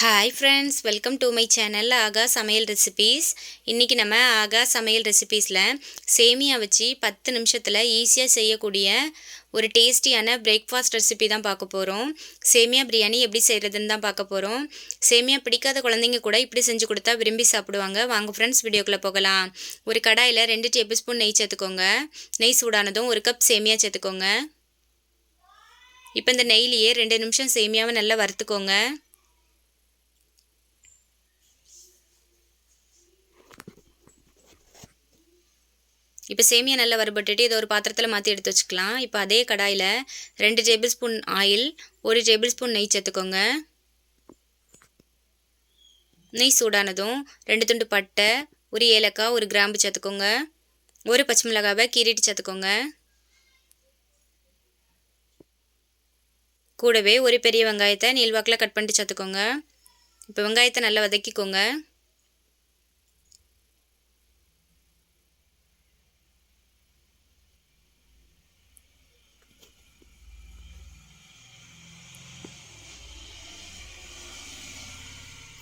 Hi friends welcome to my channel ஆகா சமையல் recipes இன்றைக்கி நம்ம ஆகா சமையல் ரெசிபீஸில் சேமியா வச்சு பத்து நிமிஷத்தில் ஈஸியாக செய்யக்கூடிய ஒரு டேஸ்டியான பிரேக்ஃபாஸ்ட் ரெசிபி தான் பார்க்க போகிறோம் சேமியா பிரியாணி எப்படி செய்கிறதுன்னு தான் பார்க்க போகிறோம் சேமியா பிடிக்காத குழந்தைங்க கூட இப்படி செஞ்சு கொடுத்தா விரும்பி சாப்பிடுவாங்க. வாங்க ஃப்ரெண்ட்ஸ் வீடியோக்குள்ளே போகலாம். ஒரு கடாயில் ரெண்டு டேபிள் ஸ்பூன் நெய் சேர்த்துக்கோங்க. நெய் சூடானதும் ஒரு கப் சேமியா சேர்த்துக்கோங்க. இப்போ இந்த நெய்லேயே ரெண்டு நிமிஷம் சேமியாவை நல்லா வறுத்துக்கோங்க. இப்போ சேமியா நல்லா வறுபட்டுட்டு இதை ஒரு பாத்திரத்தில் மாற்றி எடுத்து வச்சுக்கலாம். இப்போ அதே கடாயில் ரெண்டு டேபிள் ஸ்பூன் ஆயில் ஒரு டேபிள் ஸ்பூன் நெய் சேர்த்துக்கோங்க. நெய் சூடானதும் ரெண்டு துண்டு பட்டை ஒரு ஏலக்காய் ஒரு கிராம்பு சேர்த்துக்கோங்க. ஒரு பச்சை மிளகாவை கீறிட்டு சேர்த்துக்கோங்க. கூடவே ஒரு பெரிய வெங்காயத்தை நீள்வாக்கில் கட் பண்ணிட்டு சேர்த்துக்கோங்க. இப்போ வெங்காயத்தை நல்லா வதக்கிக்கோங்க.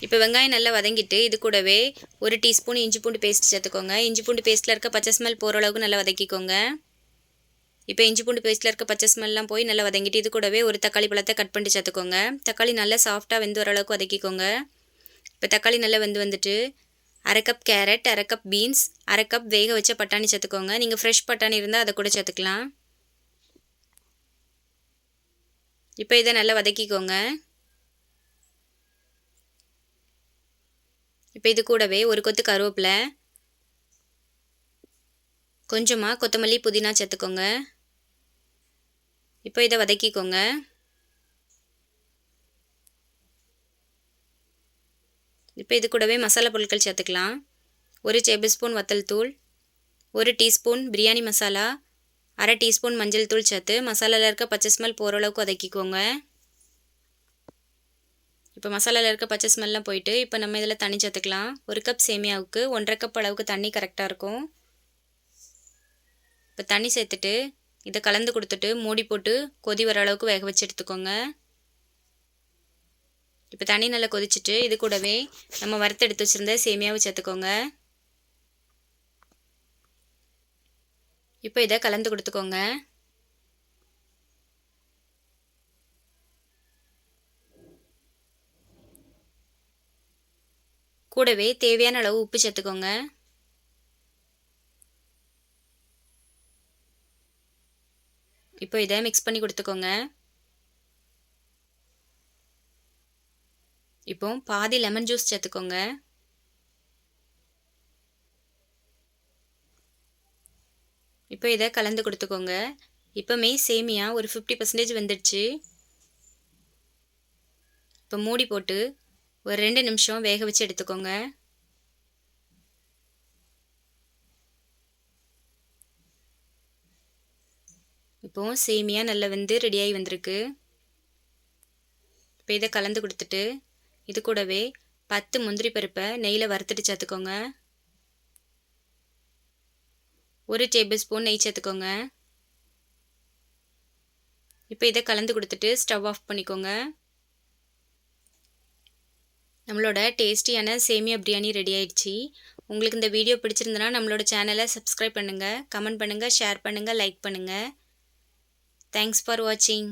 இப்போ வெங்காயம் நல்லா வதங்கிட்டு இது கூடவே ஒரு டீஸ்பூன் இஞ்சி பூண்டு பேஸ்ட் சேர்த்துக்கோங்க. இஞ்சி பூண்டு பேஸ்ட்டில் இருக்க பச்சை ஸ்மெல் போகிற அளவுக்கு நல்லா வதக்கிக்கோங்க. இப்போ இஞ்சி பூண்டு பேஸ்ட்டில் இருக்க பச்சை ஸ்மெல்லாம் போய் நல்லா வதங்கிட்டு இது கூடவே ஒரு தக்காளி பழத்தை கட் பண்ணி சேர்த்துக்கோங்க. தக்காளி நல்லா சாஃப்டாக வெந்து வர அளவுக்கு வதக்கிக்கோங்க. இப்போ தக்காளி நல்லா வெந்து வந்துட்டு அரை கப் கேரட் அரை கப் பீன்ஸ் அரை கப் வேக வச்ச பட்டாணி சேர்த்துக்கோங்க. நீங்கள் ஃப்ரெஷ் பட்டாணி இருந்தால் அதை கூட சேர்த்துக்கலாம். இப்போ இதை நல்லா வதக்கிக்கோங்க. இப்போ இது கூடவே ஒரு கொத்து கருவேப்பிலை கொஞ்சமாக கொத்தமல்லி புதினா சேர்த்துக்கோங்க. இப்போ இதை வதக்கிக்கோங்க. இப்போ இது கூடவே மசாலா பொருட்கள் சேர்த்துக்கலாம். ஒரு டேபிள் ஸ்பூன் வத்தல் தூள் ஒரு டீஸ்பூன் பிரியாணி மசாலா அரை டீஸ்பூன் மஞ்சள் தூள் சேர்த்து மசாலாவில் இருக்க பச்சை ஸ்மெல் போகிற அளவுக்கு வதக்கிக்கோங்க. இப்போ மசாலாவில் இருக்க பச்சை ஸ்மெல்லாம் போயிட்டு இப்போ நம்ம இதில் தண்ணி சேர்த்துக்கலாம். ஒரு கப் சேமியாவுக்கு ஒன்றரை கப் அளவுக்கு தண்ணி கரெக்டாக இருக்கும். இப்போ தண்ணி சேர்த்துட்டு இதை கலந்து கொடுத்துட்டு மூடி போட்டு கொதி வர அளவுக்கு வேக வச்சு எடுத்துக்கோங்க. இப்போ தண்ணி நல்லா கொதிச்சுட்டு இது கூடவே நம்ம வறுத்து எடுத்து வச்சுருந்த சேமியாவை சேர்த்துக்கோங்க. இப்போ இதை கலந்து கொடுத்துக்கோங்க. கூடவே தேவையான அளவு உப்பு சேர்த்துக்கோங்க. இப்போ இதை மிக்ஸ் பண்ணி கொடுத்துக்கோங்க. இப்போ பாதி லெமன் ஜூஸ் சேர்த்துக்கோங்க. இப்போ இதை கலந்து கொடுத்துக்கோங்க. இப்போமே சேமியா ஒரு ஃபிஃப்டி பர்சன்டேஜ் வந்துடுச்சு. இப்போ மூடி போட்டு ஒரு ரெண்டு நிமிஷம் வேக வச்சு எடுத்துக்கோங்க. இப்போ சேமியா நல்லா வந்து ரெடியாகி வந்திருக்கு. இப்போ இதை கலந்து கொடுத்துட்டு இது கூடவே பத்து முந்திரி பருப்பை நெய்யில் வறுத்துட்டு சேர்த்துக்கோங்க. ஒரு டேபிள் ஸ்பூன் நெய் சேர்த்துக்கோங்க. இப்போ இதை கலந்து கொடுத்துட்டு ஸ்டவ் ஆஃப் பண்ணிக்கோங்க. நம்மளோட டேஸ்டியான சேமியா பிரியாணி ரெடி ஆயிடுச்சு. உங்களுக்கு இந்த வீடியோ பிடிச்சிருந்தனா நம்மளோட சேனலை சப்ஸ்கிரைப் பண்ணுங்கள் கமெண்ட் பண்ணுங்கள் ஷேர் பண்ணுங்கள் லைக் பண்ணுங்கள் தேங்க்ஸ் ஃபார் வாட்சிங்